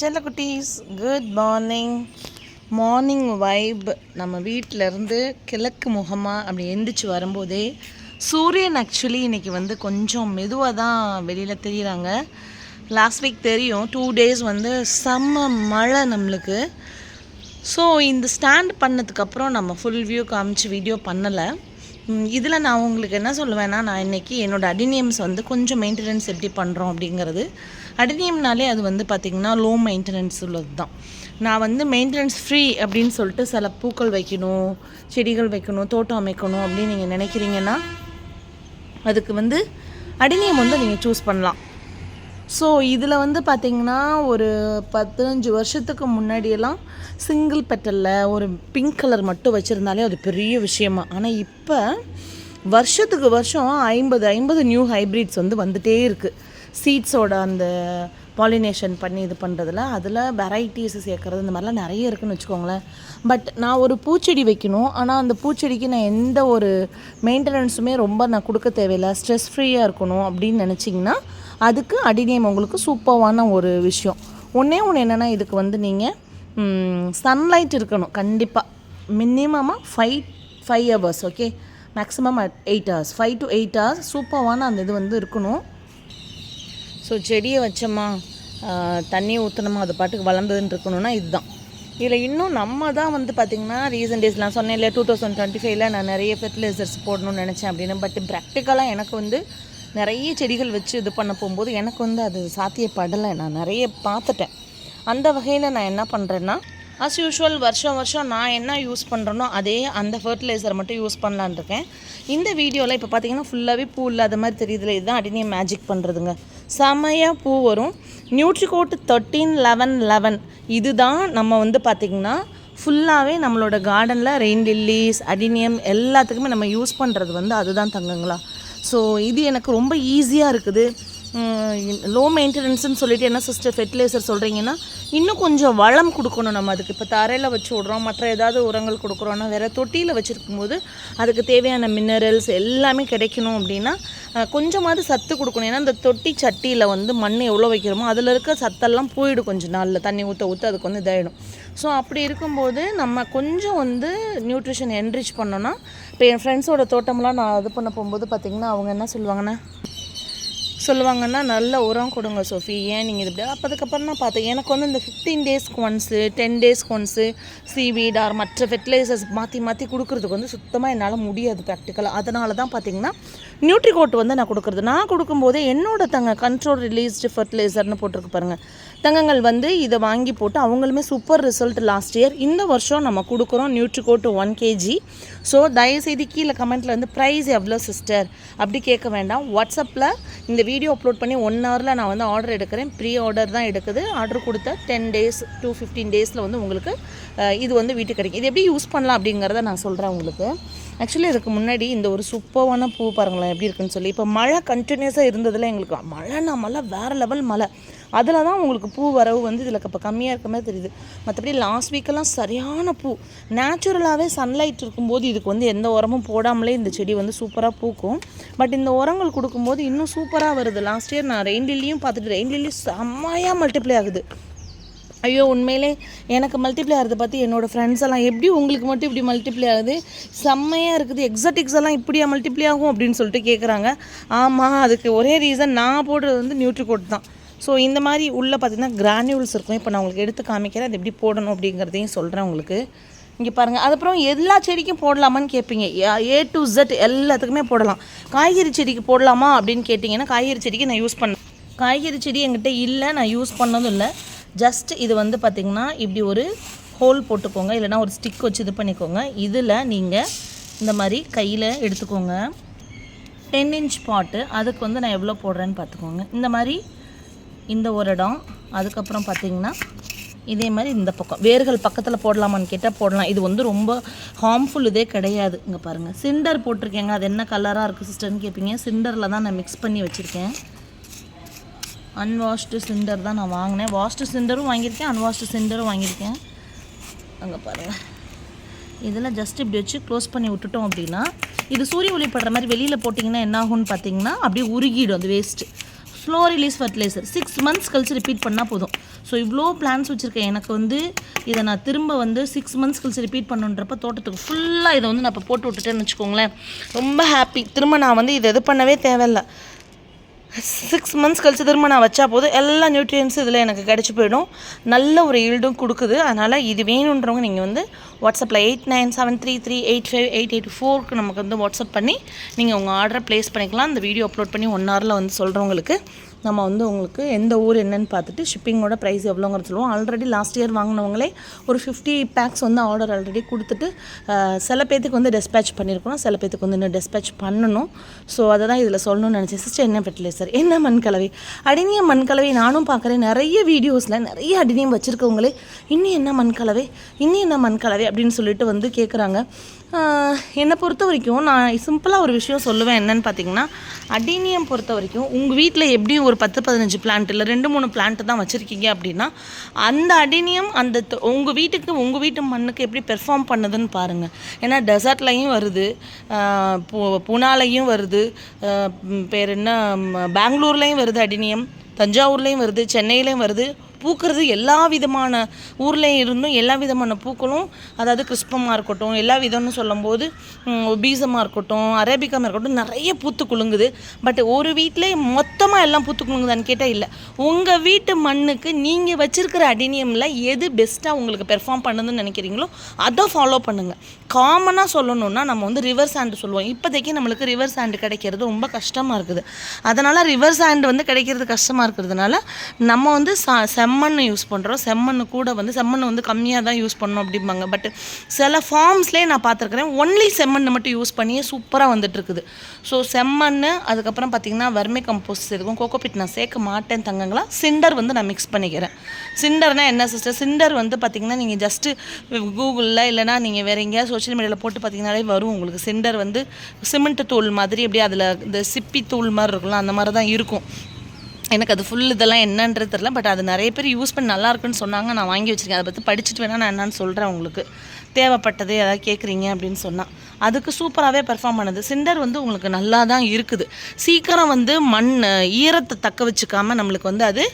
செல்லக்குட்டீஸ் good morning morning vibe நம்ம வீட்டிலேருந்து கிழக்கு முகமாக அப்படி எந்திரிச்சு வரும்போதே சூரியன் ஆக்சுவலி இன்றைக்கி வந்து கொஞ்சம் மெதுவாக தான் வெளியில் தெரியுறாங்க. லாஸ்ட் வீக் தெரியும். டூ டேஸ் வந்து செம்ம மழை நம்மளுக்கு. ஸோ இந்த ஸ்டாண்ட் பண்ணதுக்கப்புறம் நம்ம ஃபுல் வியூ காமிச்சு வீடியோ பண்ணலை. இதில் நான் உங்களுக்கு என்ன சொல்லுவேன்னா நான் இன்றைக்கி என்னோடய அடினியம்ஸ் வந்து கொஞ்சம் மெயின்டெனன்ஸ் எப்படி பண்ணுறோம் அப்படிங்கிறது. அடினியம்னாலே அது வந்து பார்த்திங்கன்னா லோ மெயின்டெனன்ஸ் உள்ளது தான் நான் வந்து மெயின்டெனன்ஸ் ஃப்ரீ அப்படின்னு சொல்லிட்டு சில பூக்கள் வைக்கணும் செடிகள் வைக்கணும் தோட்டம் அமைக்கணும் அப்படின்னு நீங்கள் நினைக்கிறீங்கன்னா அதுக்கு வந்து அடினியம் வந்து நீங்கள் சூஸ் பண்ணலாம். ஸோ இதில் வந்து பார்த்திங்கன்னா ஒரு பதினஞ்சு வருஷத்துக்கு முன்னாடியெல்லாம் சிங்கிள் பெட்டலில் ஒரு பிங்க் கலர் மட்டும் வச்சுருந்தாலே அது பெரிய விஷயமா. ஆனால் இப்போ வருஷத்துக்கு வருஷம் ஐம்பது ஐம்பது நியூ ஹைப்ரிட்ஸ் வந்து வந்துகிட்டே இருக்குது சீட்ஸோட அந்த பாலினேஷன் பண்ணி இது பண்ணுறதுல அதில் வெரைட்டிஸ் சேர்க்குறது இந்த மாதிரிலாம் நிறைய இருக்குதுன்னு வச்சுக்கோங்களேன். பட் நான் ஒரு பூச்செடி வைக்கணும். ஆனால் அந்த பூச்செடிக்கு நான் எந்த ஒரு மெயின்டெனன்ஸுமே ரொம்ப நான் கொடுக்க தேவையில்லை. ஸ்ட்ரெஸ் ஃப்ரீயாக இருக்கணும் அப்படின்னு நினச்சிங்கன்னா அதுக்கு அடிநேம் உங்களுக்கு சூப்பரான ஒரு விஷயம். ஒன்றே ஒன்று என்னென்னா இதுக்கு வந்து நீங்கள் சன்லைட் இருக்கணும். கண்டிப்பாக மினிமமாக five five hours okay maximum eight hours five to eight hours சூப்பரான அந்த இது வந்து இருக்கணும். ஸோ செடியை வச்சோமா தண்ணி ஊற்றணுமா அது பாட்டுக்கு வளர்ந்ததுன்னு இருக்கணும்னா இதுதான். இதில் இன்னும் நம்ம தான் வந்து பார்த்திங்கன்னா ரீசன்ட் டேஸ் நான் சொன்னேன் இல்லையா டூ தௌசண்ட் டுவெண்ட்டி ஃபைவ்ல நான் நிறைய ஃபெர்டிலைசர்ஸ் போடணும்னு நினச்சேன் அப்படின்னு. பட் ப்ராக்டிக்கலாக எனக்கு வந்து நிறைய செடிகள் வச்சு இது பண்ண போகும்போது எனக்கு வந்து அது சாத்தியப்படலை. நான் நிறைய பார்த்துட்டேன். அந்த வகையில் நான் என்ன பண்ணுறேன்னா அஸ் யூஷுவல் வருஷம் வருஷம் நான் என்ன யூஸ் பண்ணுறேனோ அதே அந்த ஃபர்டிலைசர் மட்டும் யூஸ் பண்ணலான் இருக்கேன். இந்த வீடியோவில் இப்போ பார்த்தீங்கன்னா ஃபுல்லாகவே பூ இல்லாத மாதிரி தெரியுதுல இதுதான் அடினே மேஜிக் பண்ணுறதுங்க செமையாக பூ வரும். நியூட்ரிகோட் தேர்ட்டீன் லெவன் லெவன் இதுதான் நம்ம வந்து பார்த்திங்கன்னா ஃபுல்லாகவே நம்மளோட கார்டனில் ரெயின் லில்லிஸ் அடினியம் எல்லாத்துக்குமே நம்ம யூஸ் பண்ணுறது வந்து அதுதான் தங்குங்களா. ஸோ இது எனக்கு ரொம்ப ஈஸியாக இருக்குது. லோ மெயின்டெனன்ஸ்னு சொல்லிட்டு என்ன சிஸ்டர் ஃபெர்டிலைசர் சொல்கிறீங்கன்னா இன்னும் கொஞ்சம் வளம் கொடுக்கணும் நம்ம அதுக்கு. இப்போ தரையில் வச்சு விட்றோம் மற்ற ஏதாவது உரங்கள் கொடுக்குறோன்னா வேறு தொட்டியில் வச்சுருக்கும் போது அதுக்கு தேவையான மினரல்ஸ் எல்லாமே கிடைக்கணும் அப்படின்னா கொஞ்சமாவது சத்து கொடுக்கணும். ஏன்னா இந்த தொட்டி சட்டியில் வந்து மண் எவ்வளோ வைக்கிறோமோ அதில் இருக்க சத்தெல்லாம் போயிடும் கொஞ்சம் நாளில். தண்ணி ஊற்ற ஊற்ற அதுக்கு வந்து இதாகிடும் ஸோ அப்படி இருக்கும்போது நம்ம கொஞ்சம் வந்து நியூட்ரிஷன் என்ரிச் பண்ணோன்னா இப்போ என் ஃப்ரெண்ட்ஸோட தோட்டம்லாம் நான் இது பண்ண போகும்போது பார்த்திங்கன்னா அவங்க என்ன சொல்லுவாங்கன்னா சொல்லுவாங்கன்னா நல்ல உரம் கொடுங்க சோஃபி. ஏன் நீங்கள் இது இப்படி? அப்போ அதுக்கப்புறம் தான் பார்த்தேன் எனக்கு வந்து இந்த ஃபிஃப்டீன் டேஸ்க்கு ஒன்ஸு டென் டேஸ்க்கு ஒன்ஸு சீவீட் ஆர் மற்ற ஃபெர்டிலைசர்ஸ் மாற்றி மாற்றி கொடுக்குறதுக்கு வந்து சுத்தமாக என்னால் முடியாது ப்ராக்டிக்கலாக அதனால தான் பார்த்தீங்கன்னா நியூட்ரிகோட் வந்து நான் கொடுக்குறது. நான் கொடுக்கும்போது என்னோட தங்க கண்ட்ரோல் ரிலீஸ்டு ஃபர்டிலைசர்னு போட்டிருக்கு பாருங்கள் தங்கங்கள் வந்து இதை வாங்கி போட்டு அவங்களுமே சூப்பர் ரிசல்ட் லாஸ்ட் இயர் இந்த வருஷம் நம்ம கொடுக்குறோம் நியூட்ரிகோட் ஒன் கேஜி ஸோ தயவுசெய்து கீழே கமெண்ட்டில் வந்து ப்ரைஸ் எவ்வளோ சிஸ்டர் அப்படி கேட்க வேண்டாம். வாட்ஸ்அப்பில் இந்த வீடியோ அப்லோட் பண்ணி ஒன் ஹவரில் நான் வந்து ஆர்டர் எடுக்கிறேன். ப்ரீ ஆர்டர் தான் எடுக்குது. ஆர்டர் கொடுத்த டென் டேஸ் டூ ஃபிஃப்டீன் டேஸில் வந்து உங்களுக்கு இது வந்து வீட்டுக்கு கிடைக்கும். இது எப்படி யூஸ் பண்ணலாம் அப்படிங்கிறத நான் சொல்கிறேன் உங்களுக்கு. ஆக்சுவலி இதுக்கு முன்னாடி இந்த ஒரு சூப்பரான பூ பாருங்களேன் எப்படி இருக்குன்னு சொல்லி. இப்போ மழை கண்டினியூஸாக இருந்ததில் எங்களுக்கு மழைனா மழை வேறு லெவல் மழை. அதில் தான் உங்களுக்கு பூ வரவு வந்து இதில் இப்போ கம்மியாக இருக்க மாதிரி தெரியுது. மற்றபடி லாஸ்ட் வீக்கெல்லாம் சரியான பூ. நேச்சுரலாகவே சன்லைட் இருக்கும்போது இதுக்கு வந்து எந்த உரமும் போடாமலே இந்த செடி வந்து சூப்பராக பூக்கும். பட் இந்த உரங்கள் கொடுக்கும்போது இன்னும் சூப்பராக வருது. லாஸ்ட் இயர் நான் ரெயின் லில்லியும் பார்த்துட்டு ரெயின் லில்லி செம்மையாக மல்டிப்ளை ஆகுது. ஐயோ உண்மையிலே எனக்கு மல்டிப்ளை ஆகிறத பற்றி என்னோடய ஃப்ரெண்ட்ஸ் எல்லாம் எப்படி உங்களுக்கு மட்டும் இப்படி மல்டிப்ளை ஆகுது? செம்மையாக இருக்குது. எக்ஸாட்டிக்ஸ் எல்லாம் இப்படியா மல்டிப்ளை ஆகும் அப்படின்னு சொல்லிட்டு கேட்குறாங்க ஆமாம் அதுக்கு ஒரே ரீசன் நான் போடுறது வந்து நியூட்ரிகோட் தான். ஸோ இந்த மாதிரி உள்ளே பார்த்திங்கன்னா கிரானியூல்ஸ் இருக்கும். இப்போ நான் உங்களுக்கு எடுத்து காமிக்கிறேன். அது எப்படி போடணும் அப்படிங்கிறதையும் சொல்கிறேன் உங்களுக்கு. இங்கே பாருங்கள் அதுக்கப்புறம் எல்லா செடிக்கும் போடலாமான்னு கேட்பீங்க ஏ டு ஜெட் எல்லாத்துக்குமே போடலாம். காய்கறி செடிக்கு போடலாமா அப்படின்னு கேட்டிங்கன்னா காய்கறி செடிக்கு நான் யூஸ் பண்ணேன் காய்கறி செடி என்கிட்ட இல்லை. நான் யூஸ் பண்ணதும் இல்லை. ஜஸ்ட் இது வந்து பார்த்திங்கன்னா இப்படி ஒரு ஹோல் போட்டுக்கோங்க. இல்லைனா ஒரு ஸ்டிக் வச்சு இது பண்ணிக்கோங்க. இதில் நீங்கள் இந்த மாதிரி கையில் எடுத்துக்கோங்க. டென் இன்ச் பாட்டு அதுக்கு வந்து நான் எவ்வளோ போடுறேன்னு பார்த்துக்கோங்க இந்த மாதிரி இந்த ஒரு இடம் அதுக்கப்புறம் பார்த்திங்கன்னா இதே மாதிரி இந்த பக்கம். வேர்கள் பக்கத்தில் போடலாமான்னு கேட்டால் போடலாம். இது வந்து ரொம்ப ஹார்ம்ஃபுல் இதே கிடையாது. இங்கே பாருங்கள் சிண்டர் போட்டிருக்கேங்க. அது என்ன கலராக இருக்குது சிஸ்டர்னு கேட்பீங்க சிண்டரில் தான் நான் மிக்ஸ் பண்ணி வச்சுருக்கேன். அன்வாஷ்டு சிண்டர் தான் நான் வாங்கினேன். வாஷ்டு சிண்டரும் வாங்கியிருக்கேன் அன்வாஷ்டு சிண்டரும் வாங்கியிருக்கேன். அங்கே பாருங்கள் இதெல்லாம் ஜஸ்ட் இப்படி வச்சு க்ளோஸ் பண்ணி விட்டுட்டோம் அப்படின்னா இது சூரிய ஒளி படுற மாதிரி வெளியில் போட்டிங்கன்னா என்ன ஆகும்னு பார்த்தீங்கன்னா அப்படியே உருகிடும் அது waste slow release fertiliser six months கழிச்சு ரிப்பீட் பண்ணால் போதும். ஸோ இவ்வளோ பிளான்ஸ் வச்சுருக்கேன். எனக்கு வந்து இதை நான் திரும்ப வந்து சிக்ஸ் மந்த்ஸ் கழிச்சு ரிப்பீட் பண்ணுன்றப்ப தோட்டத்துக்கு ஃபுல்லாக இதை வந்து நான் இப்போ போட்டு விட்டுட்டேன்னு வச்சுக்கோங்களேன். ரொம்ப ஹாப்பி திரும்ப நான் வந்து இதை இது பண்ணவே தேவையில்ல. சிக்ஸ் மந்த்ஸ் கழித்து திரும்ப நான் வச்சா போதும் எல்லா நியூட்ரியன்ஸும் இதில் எனக்கு கிடச்சி போயிடும். நல்ல ஒரு ஈல்டும் கொடுக்குது. அதனால் இது வேணுன்றவங்க நீங்கள் வந்து வாட்ஸ்அப்பில் eight nine seven three three eight five eight eight ஃபோருக்கு நமக்கு வந்து வாட்ஸ்அப் பண்ணி நீங்கள் உங்கள் ஆர்டரை ப்ளேஸ் பண்ணிக்கலாம். இந்த வீடியோ அப்லோட் பண்ணி ஒன் ஹவரில் வந்து சொல்கிறவங்களுக்கு நம்ம வந்து உங்களுக்கு எந்த ஊர் என்னன்னு பார்த்துட்டு ஷிப்பிங்கோட ப்ரைஸ் எவ்வளோங்கிறது சொல்லுவோம். ஆல்ரெடி லாஸ்ட் இயர் வாங்கினவங்களே ஒரு ஃபிஃப்டி பேக்ஸ் வந்து ஆர்டர் ஆல்ரெடி கொடுத்துட்டு சில பேத்துக்கு வந்து டெஸ்பேச் பண்ணியிருக்கோம் சில பேத்துக்கு வந்து இன்னும் டெஸ்பேச் பண்ணணும். ஸோ அதை தான் இதில் சொல்லணும்னு நினச்சேன். சிஸ்டர் என்ன ஃபெர்டிலைசர் என்ன மண்கலவை? அடினியம் மண்கலவை நானும் பார்க்குறேன். நிறைய வீடியோஸில் நிறைய அடினியம் வச்சுருக்கவங்களே இன்னும் என்ன மண்கலவை? இன்னும் என்ன மண்கலவை? அப்படின்னு சொல்லிட்டு வந்து கேட்குறாங்க என்னை பொறுத்த வரைக்கும் நான் சிம்பிளாக ஒரு விஷயம் சொல்லுவேன் என்னன்னு பார்த்தீங்கன்னா அடினியம் பொறுத்த வரைக்கும் உங்கள் வீட்டில் எப்படியும் ஒரு பத்து பதினஞ்சு பிளான்ட் இல்லை ரெண்டு மூணு பிளான்ட்டு தான் வச்சுருக்கீங்க அப்படின்னா அந்த அடினியம் அந்த உங்கள் வீட்டுக்கு உங்கள் வீட்டு மண்ணுக்கு எப்படி பெர்ஃபார்ம் பண்ணுதுன்னு பாருங்கள் ஏன்னா டெசர்ட்லையும் வருது புனாலையும் பூனாலையும் வருது பேர் என்ன பெங்களூர்லேயும் வருது அடினியம் தஞ்சாவூர்லேயும் வருது சென்னையிலையும் வருது பூக்கிறது எல்லா விதமான ஊர்லேயும் இருந்தும் எல்லா விதமான பூக்களும் அதாவது கிறிஸ்பமாக இருக்கட்டும் எல்லா விதம்னு சொல்லும்போது பீசமாக இருக்கட்டும் அரேபிக்காமல் இருக்கட்டும் நிறைய பூத்து குலுங்குது. பட் ஒரு வீட்டிலே மொத்தமாக எல்லாம் பூத்து குலுங்குதான்னு கேட்டால் இல்லை. உங்கள் வீட்டு மண்ணுக்கு நீங்கள் வச்சுருக்கிற அடினியமில் எது பெஸ்ட்டாக உங்களுக்கு பெர்ஃபார்ம் பண்ணுதுன்னு நினைக்கிறீங்களோ அதை ஃபாலோ பண்ணுங்கள் காமனாக சொல்லணும்னா நம்ம வந்து ரிவர் சாண்டு சொல்லுவோம். இப்போதைக்கு நம்மளுக்கு ரிவர் சாண்டு கிடைக்கிறது ரொம்ப கஷ்டமாக இருக்குது. அதனால் ரிவர் சாண்டு வந்து கிடைக்கிறது கஷ்டமாக இருக்கிறதுனால நம்ம வந்து சா செம்மண் யூஸ் பண்ணுறோம் செம்மண் கூட வந்து செம்மண் வந்து கம்மியாக தான் யூஸ் பண்ணணும் அப்படிம்பாங்க. பட் சில ஃபார்ம்ஸ்லேயே நான் பார்த்துருக்குறேன். ஒன்லி செம்மண் மட்டும் யூஸ் பண்ணியே சூப்பராக வந்துட்டுருக்குது ஸோ செம்மண் அதுக்கப்புறம் பார்த்திங்கன்னா வர்மி கம்போஸ்ட் இருக்கும். கோகோபிட் நான் சேர்க்க மாட்டேன் தங்கங்களா. சிண்டர் வந்து நான் மிக்ஸ் பண்ணிக்கிறேன். சிண்டர்னால் என்ன சிஸ்டர் சிண்டர் வந்து பார்த்தீங்கன்னா நீங்கள் ஜஸ்ட்டு கூகுளில் இல்லைனா நீங்கள் வேறு எங்கேயாவது சோஷியல் மீடியாவில் போட்டு பார்த்தீங்கனாலே வரும் உங்களுக்கு. சிண்டர் வந்து சிமெண்ட் தூள் மாதிரி அப்படியே அதில் இந்த சிப்பி தூள் மாதிரி இருக்கும்ல அந்த மாதிரி தான் இருக்கும். எனக்கு அது ஃபுல் இதெல்லாம் என்னன்றது தெரில பட் அது நிறைய பேர் யூஸ் பண்ணி நல்லா இருக்குன்னு சொன்னாங்க. நான் வாங்கி வச்சிருக்கேன். அதை பற்றி படிச்சுட்டு வேணால் நான் என்னன்னு சொல்கிறேன் உங்களுக்கு. தேவைப்பட்டது ஏதாவது கேட்குறீங்க அப்படின்னு சொன்னால் அதுக்கு சூப்பராகவே பெர்ஃபார்ம் பண்ணுது. சிண்டர் வந்து உங்களுக்கு நல்லா தான் இருக்குது. சீக்கிரம் வந்து மண் ஈரத்தை தக்க வச்சுக்காம நம்மளுக்கு வந்து அது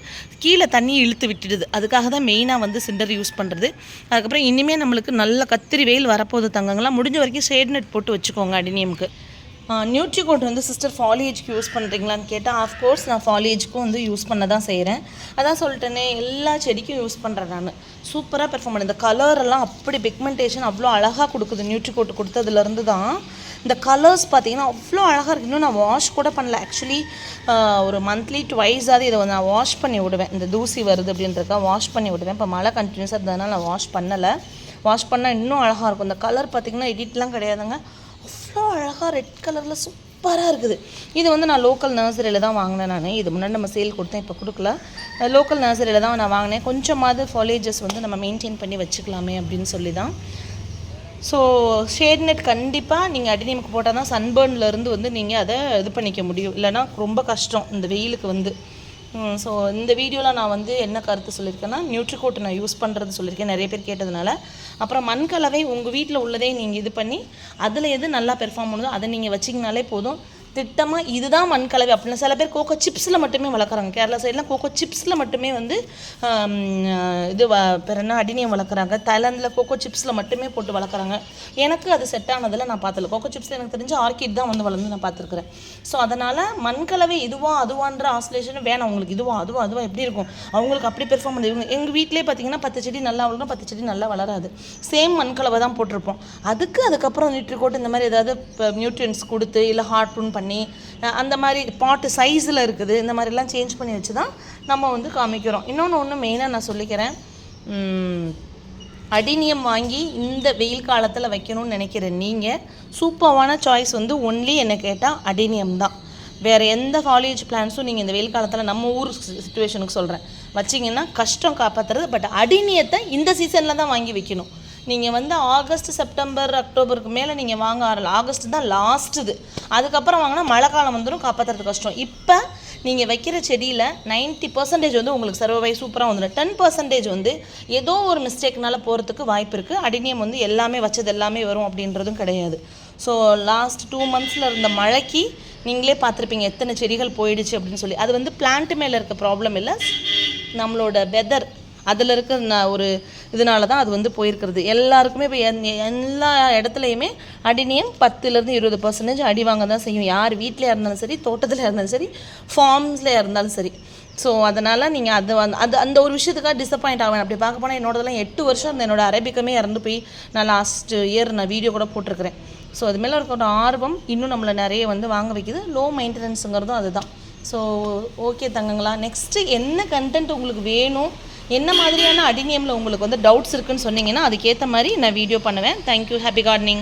கீழே தண்ணி இழுத்து விட்டுடுது. அதுக்காக தான் மெயினாக வந்து சிண்டர் யூஸ் பண்ணுறது அதுக்கப்புறம் இனிமேல் நம்மளுக்கு நல்ல கத்திரி வெயில் வரப்போகுது தங்கங்களாம் முடிஞ்ச வரைக்கும் ஷேட் நெட் போட்டு வச்சுக்கோங்க அடினியமுக்கு. நியூட்ரிகோட் வந்து சிஸ்டர் ஃபாலியேஜ்க்கு யூஸ் பண்ணுறீங்களான்னு கேட்டால் ஆஃப்கோர்ஸ் நான் ஃபாலியேஜ்க்கும் வந்து யூஸ் பண்ண தான் செய்கிறேன் அதான் சொல்லிட்டேனே எல்லா செடிக்கும் யூஸ் பண்ணுறேன் நான். சூப்பராக பெர்ஃபார்ம் பண்ணேன். இந்த கலர் எல்லாம் அப்படி பிக்மெண்டேஷன் அவ்வளோ அழகாக கொடுக்குது நியூட்ரிகோட் கொடுத்ததுலேருந்து தான். இந்த கலர்ஸ் பார்த்தீங்கன்னா அவ்வளோ அழகாக இருக்குது இன்னும் நான் வாஷ் கூட பண்ணல. ஆக்சுவலி ஒரு மந்த்லி ட்வைஸாவது இதை நான் வாஷ் பண்ணி விடுவேன். இந்த தூசி வருது அப்படின்றதுக்காக வாஷ் பண்ணி விடுவேன். இப்போ மழை கண்டினியூஸாக இருந்ததுனால நான் வாஷ் பண்ணலை. வாஷ் பண்ணால் இன்னும் அழகாக இருக்கும். இந்த கலர் பார்த்தீங்கன்னா எடிட்லாம் கிடையாதுங்க. அழகாக ரெட் கலரில் சூப்பராக இருக்குது. இது வந்து நான் லோக்கல் நர்சரியில் தான் வாங்கினேன் நான். இது முன்னாடி நம்ம சேல் கொடுத்தேன் இப்போ கொடுக்கல. லோக்கல் நர்சரியில் தான் நான் வாங்கினேன். கொஞ்சமாவது ஃபாலேஜஸ் வந்து நம்ம மெயின்டைன் பண்ணி வச்சுக்கலாமே அப்படின்னு சொல்லி தான் ஸோ ஷேட் நெட் கண்டிப்பாக நீங்கள் அடிநீமுக்கு போட்டால் தான் சன்பர்ன்லேருந்து இருந்து வந்து நீங்கள் அதை இது பண்ணிக்க முடியும். இல்லைன்னா ரொம்ப கஷ்டம் இந்த வெயிலுக்கு வந்து. ஸோ இந்த வீடியோவில் நான் வந்து என்ன கருத்து சொல்லியிருக்கேன்னா நியூட்ரிகோட் நான் யூஸ் பண்ணுறது சொல்லியிருக்கேன் நிறைய பேர் கேட்டதுனால. அப்புறம் மண்கலவை உங்கள் வீட்டில் உள்ளதே நீங்கள் இது பண்ணி அதில் எது நல்லா பெர்ஃபார்ம் பண்ணுதோ அதை நீங்கள் வச்சிங்கனாலே போதும். திட்டமாக இதுதான் மண்கலவை அப்படின்னு சில பேர் கோகோ சிப்ஸில் மட்டுமே வளர்க்குறாங்க. கேரளா சைட்லாம் கோகோ சிப்ஸில் மட்டுமே வந்து இது வ பேர் என்ன அடினியம் வளர்க்குறாங்க. தாய்லாந்தில் கோகோ சிப்ஸில் மட்டுமே போட்டு வளர்க்குறாங்க. எனக்கு அது செட் ஆனதில் நான் பார்த்தல கோகோ சிப்ஸில் எனக்கு தெரிஞ்சு ஆர்கிட் தான் வந்து வளர்ந்து நான் பார்த்துருக்குறேன் ஸோ அதனால் மண்கலவை இதுவா அதுவான்ற ஆஸ்லேஷன் வேணாம். உங்களுக்கு இதுவா அதுவா அதுவா எப்படி இருக்கும்? அவங்களுக்கு அப்படி பெர்ஃபார்ம் பண்ணி இவங்க எங்கள் வீட்டிலே பார்த்தீங்கன்னா பத்து செடி நல்லா வளரும் பத்து செடி நல்லா வளராது. சேம் மண்கலவை தான் போட்டிருப்போம். அதுக்கு அதுக்கப்புறம் நியூட்ரிகோட் இந்த மாதிரி ஏதாவது நியூட்ரியன்ஸ் கொடுத்து இல்லை ஹார்ட் பண்ணி அந்த மாதிரி பாட்டு சைஸில் இருக்குது. இந்த மாதிரிலாம் சேஞ்ச் பண்ணி வச்சு தான் நம்ம வந்து காமிக்கிறோம். இன்னொன்று ஒன்று மெயினாக நான் சொல்லிக்கிறேன். அடினியம் வாங்கி இந்த வெயில் காலத்தில் வைக்கணும்னு நினைக்கிற நீங்கள் சூப்பரான சாய்ஸ் வந்து ஒன்லி என்ன கேட்டால் அடினியம் தான். வேறு எந்த ஃபாலியேஜ் பிளான்ஸும் நீங்கள் இந்த வெயில் காலத்தில் நம்ம ஊர் சுச்சுவேஷனுக்கு சொல்கிறேன் வச்சிங்கன்னா கஷ்டம் காப்பாற்றுறது பட் அடினியத்தை இந்த சீசனில் தான் வாங்கி வைக்கணும். நீங்கள் வந்து ஆகஸ்ட் செப்டம்பர் அக்டோபருக்கு மேலே நீங்கள் வாங்க ஆரல ஆகஸ்ட் தான் லாஸ்ட் இது. அதுக்கப்புறம் வாங்கினா மழை காலம் வந்துடும் காப்பாற்றுறது கஷ்டம். இப்போ நீங்கள் வைக்கிற செடியில் 90% பர்சன்டேஜ் வந்து உங்களுக்கு சர்வை சூப்பராக வந்துடும் டென் பர்சன்டேஜ் வந்து ஏதோ ஒரு மிஸ்டேக்னால போகிறதுக்கு வாய்ப்பு இருக்குது அடினியம் வந்து எல்லாமே வச்சது எல்லாமே வரும் அப்படின்றதும் கிடையாது. ஸோ லாஸ்ட் டூ மந்த்ஸில் இருந்த மழைக்கு நீங்களே பார்த்துருப்பீங்க எத்தனை செடிகள் போயிடுச்சு அப்படின்னு சொல்லி. அது வந்து பிளான்ட் மேலே இருக்க ப்ராப்ளம் இல்லை. நம்மளோட வெதர் அதில் இருக்க ந- ஒரு இதனால தான் அது வந்து போயிருக்கிறது. எல்லாருக்குமே இப்போ எல்லா இடத்துலையுமே அடினியம் பத்துலேருந்து இருபது பர்சன்டேஜ் அடி வாங்க தான் செய்யும். யார் வீட்டில் இருந்தாலும் சரி தோட்டத்தில் இருந்தாலும் சரி ஃபார்ம்ஸில் இருந்தாலும் சரி. ஸோ அதனால் நீங்கள் அது வந்து அது அந்த ஒரு விஷயத்துக்காக டிசப்பாயிண்ட் ஆவேன். அப்படி பார்க்க போனால் என்னோடதெல்லாம் எட்டு வருஷம் அந்த என்னோட அரேபிக்கமே இறந்து போய் நான் லாஸ்ட் இயர் நான் வீடியோ கூட போட்டிருக்கிறேன். ஸோ அது மேலே இருக்கிற ஒரு ஆர்வம் இன்னும் நம்மளை நிறைய வந்து வாங்க வைக்குது. லோ மெயின்டெனன்ஸுங்கிறதும் அதுதான். ஸோ ஓகே தங்கங்களா நெக்ஸ்ட்டு என்ன கண்டென்ட் உங்களுக்கு வேணும் என்ன மாதிரியான அடினியமில் உங்களுக்கு வந்து டவுட்ஸ் இருக்குன்னு சொன்னீங்கன்னா அதுக்கேற்ற மாதிரி நான் வீடியோ பண்ணுவேன். Thank you happy gardening